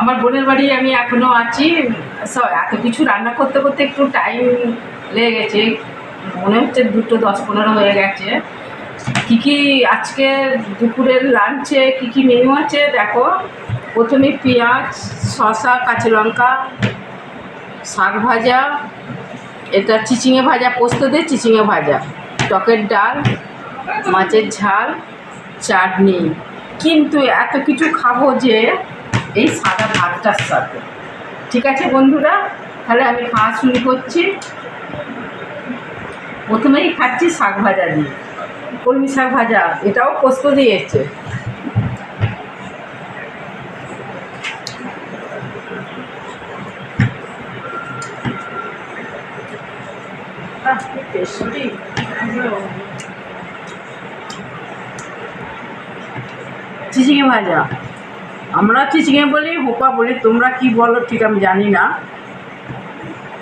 আমার বোনের বাড়ি আমি এখনও আছি। এত কিছু রান্না করতে করতে একটু টাইম লেগে গেছে। মনে হচ্ছে দুটো দশ পনেরো হয়ে গেছে। কী কী আজকে দুপুরের লাঞ্চে কী কী মেনু আছে দেখো। প্রথমে পেঁয়াজ, শসা, কাঁচা লঙ্কা, শাক ভাজা, এটা চিচিঙে ভাজা, পোস্ত দিয়ে চিচিঙে ভাজা, টকের ডাল, মাছের ঝাল, চাটনি। কিন্তু এত কিছু খাব যে এই সাদা ভাতটার সাথে। ঠিক আছে বন্ধুরা? তাহলে আমি খাওয়া শুরু করছি। প্রথমেই খাচ্ছি শাক ভাজা দিয়ে। কলমি শাক ভাজা এটাও পোস্ত দিয়েছে আহ, কি চিচিঙে ভাজা। আমরা চিচিংয়ে বলি, হোপা বলি, তোমরা কি বলো ঠিক আমি জানি না।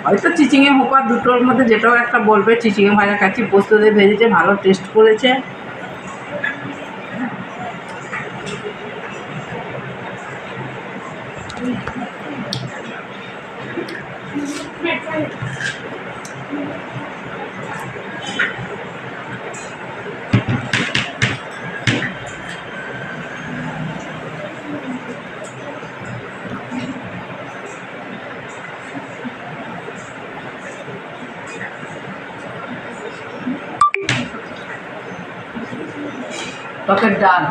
হয়তো চিচিংয়ে হোপা দুটোর মধ্যে যেটাও একটা বলবে চিচিংয়ে ভাজা খাচ্ছি পোস্ত দিয়ে ভেজেছে, ভালো টেস্ট করেছে। টকের ডাল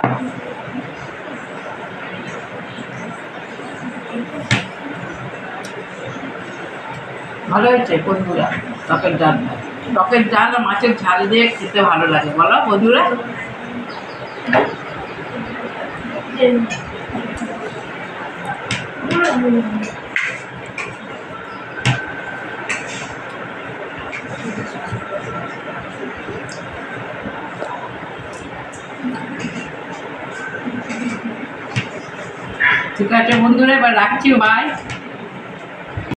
ভালো হয়েছে বন্ধুরা? টকের ডালটা টকের ডাল আর মাছের ঝাল দিয়ে খেতে ভালো লাগে। বলো বন্ধুরা? ঠিক আছে বন্ধুরা এবার রাখছি ভাই